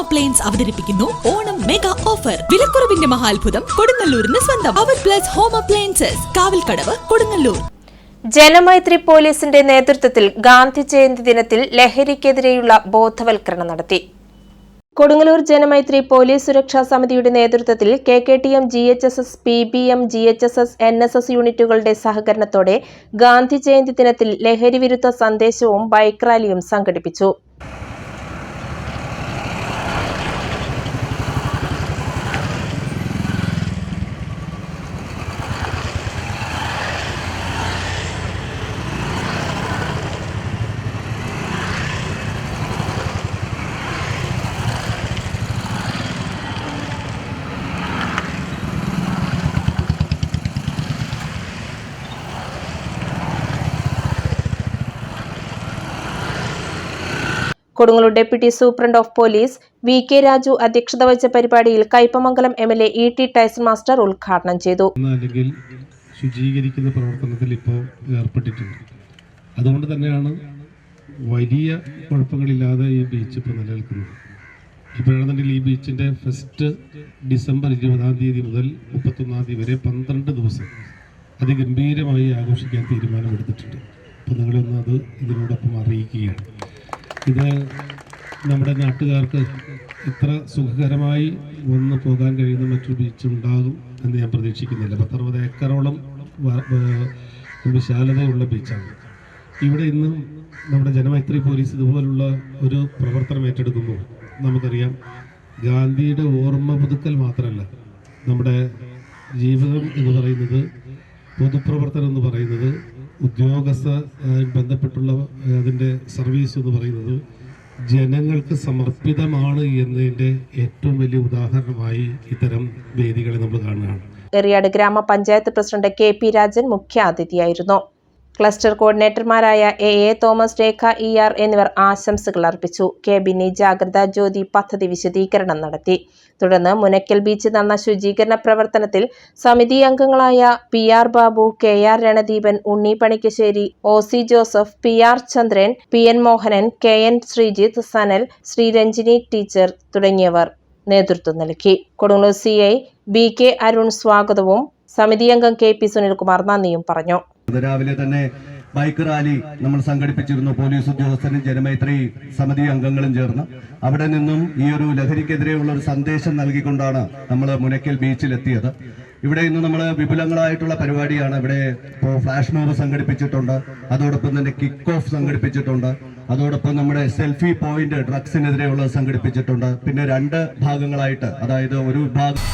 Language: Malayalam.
അപ്ലയൻസ് അവതരിപ്പിക്കുന്നു ഓണം മെഗാ ഓഫർ വിലക്കുറവിന്റെ മഹാത്ഭുതം കൊടുങ്ങല്ലൂരിന് സ്വന്തം. അവർ plus home appliances Kavalkadavu Kodungallur. Janamaithri പോലീസിന്റെ നേതൃത്വത്തിൽ ഗാന്ധി ജയന്തി ദിനത്തിൽ ലഹരിക്കെതിരെയുള്ള ബോധവൽക്കരണം നടത്തി. കൊടുങ്ങല്ലൂർ ജനമൈത്രി പോലീസ് സുരക്ഷാ സമിതിയുടെ നേതൃത്വത്തിൽ K K T M G H S S P B M G H S S N S S യൂണിറ്റുകളുടെ സഹകരണത്തോടെ ഗാന്ധി ജയന്തി ദിനത്തിൽ ലഹരി വിരുദ്ധ സന്ദേശവും ബൈക്ക് റാലിയും സംഘടിപ്പിച്ചു. Kodungallur deputy superintendent of police V K Raju അധ്യക്ഷത വഹിച്ച പരിപാടിയിൽ Kaipamangalam M L A E T Tyson master ഉദ്ഘാടനം ചെയ്തു. ശുചീകരിക്കുന്ന പ്രവർത്തനത്തിൽ ഇപ്പോൾ ഏർപ്പെട്ടിട്ടുണ്ട്. അതുകൊണ്ട് തന്നെയാണ് വലിയ കുഴപ്പങ്ങളില്ലാതെ ഈ ബീച്ച് ഇപ്പോൾ നിലനിൽക്കുന്നത്. ഇപ്പോഴാണെന്നുണ്ടെങ്കിൽ ഈ ബീച്ചിന്റെ ഫസ്റ്റ് ഡിസംബർ ഇരുപതാം തീയതി മുതൽ മുപ്പത്തൊന്നാം തീയതി വരെ പന്ത്രണ്ട് ദിവസം അതിഗംഭീരമായി ആഘോഷിക്കാൻ തീരുമാനമെടുത്തിട്ടുണ്ട്. അപ്പോൾ നിങ്ങളൊന്ന് അത് ഇതിനോടൊപ്പം അറിയിക്കുകയാണ്. ഇത് നമ്മുടെ നാട്ടുകാർക്ക് ഇത്ര സുഖകരമായി വന്ന് പോകാൻ കഴിയുന്ന മറ്റൊരു ബീച്ച് ഉണ്ടാകും എന്ന് ഞാൻ പ്രതീക്ഷിക്കുന്നില്ല. പത്തറുപത് ഏക്കറോളം വിശാലതയുള്ള ബീച്ചാണ്. ഇവിടെ ഇന്ന് നമ്മുടെ ജനമൈത്രി പോലീസ് ഇതുപോലുള്ള ഒരു പ്രവർത്തനം ഏറ്റെടുക്കുമ്പോൾ നമുക്കറിയാം ഗാന്ധിയുടെ ഓർമ്മ പുതുക്കൽ മാത്രമല്ല നമ്മുടെ ജീവിതം എന്ന് പറയുന്നത് പൊതുപ്രവർത്തനം എന്ന് പറയുന്നത് ഉദ്യോഗസ്ഥ ബന്ധപ്പെട്ടുള്ള അതിന്റെ സർവീസ് എന്ന് പറയുന്നത് ജനങ്ങൾക്ക് സമർപ്പിതമാണ് എന്നതിന്റെ ഏറ്റവും വലിയ ഉദാഹരണമായി ഇത്തരം വേദികളെ നമ്മൾ കാണുകയാണ്. എറിയാട് ഗ്രാമപഞ്ചായത്ത് പ്രസിഡന്റ് കെ പി രാജൻ മുഖ്യാതിഥിയായിരുന്നു. Cluster കോർഡിനേറ്റർമാരായ A A Thomas Rekha E R എന്നിവർ ആശംസകൾ അർപ്പിച്ചു. കെ ബിന്നി ജാഗ്രതാ ജ്യോതി പദ്ധതി വിശദീകരണം നടത്തി. തുടർന്ന് മുനക്കൽ ബീച്ച് നടന്ന ശുചീകരണ പ്രവർത്തനത്തിൽ സമിതി അംഗങ്ങളായ P R Babu K R Ranadeepan Unni Panikkassery O C Joseph P R Chandran P N Mohanan K N Sreejith Sanal Sreeranjini teacher തുടങ്ങിയവർ നേതൃത്വം നൽകി. Kodungallur C I B K Arun സ്വാഗതവും സമിതി അംഗം കെ പി സുനിൽകുമാർ നന്ദിയും പറഞ്ഞു. രാവിലെ തന്നെ ബൈക്ക് റാലി നമ്മൾ സംഘടിപ്പിച്ചിരുന്നു. പോലീസ് ഉദ്യോഗസ്ഥരും ജനമൈത്രി സമിതി അംഗങ്ങളും ചേർന്ന്. അവിടെ നിന്നും ഈ ഒരു ലഹരിക്കെതിരെയുള്ള ഒരു സന്ദേശം നൽകിക്കൊണ്ടാണ് നമ്മൾ മുനക്കൽ ബീച്ചിലെത്തിയത്. ഇവിടെ ഇന്ന് നമ്മൾ വിപുലങ്ങളായിട്ടുള്ള പരിപാടിയാണ് ഇവിടെ ഇപ്പോൾ ഫ്ലാഷ് മോബ് സംഘടിപ്പിച്ചിട്ടുണ്ട്. അതോടൊപ്പം തന്നെ കിക്ക് ഓഫ് സംഘടിപ്പിച്ചിട്ടുണ്ട്. അതോടൊപ്പം നമ്മുടെ സെൽഫി പോയിന്റ് ഡ്രഗ്സിനെതിരെയുള്ളത് സംഘടിപ്പിച്ചിട്ടുണ്ട്. പിന്നെ രണ്ട് ഭാഗങ്ങളായിട്ട് അതായത് ഒരു വിഭാഗം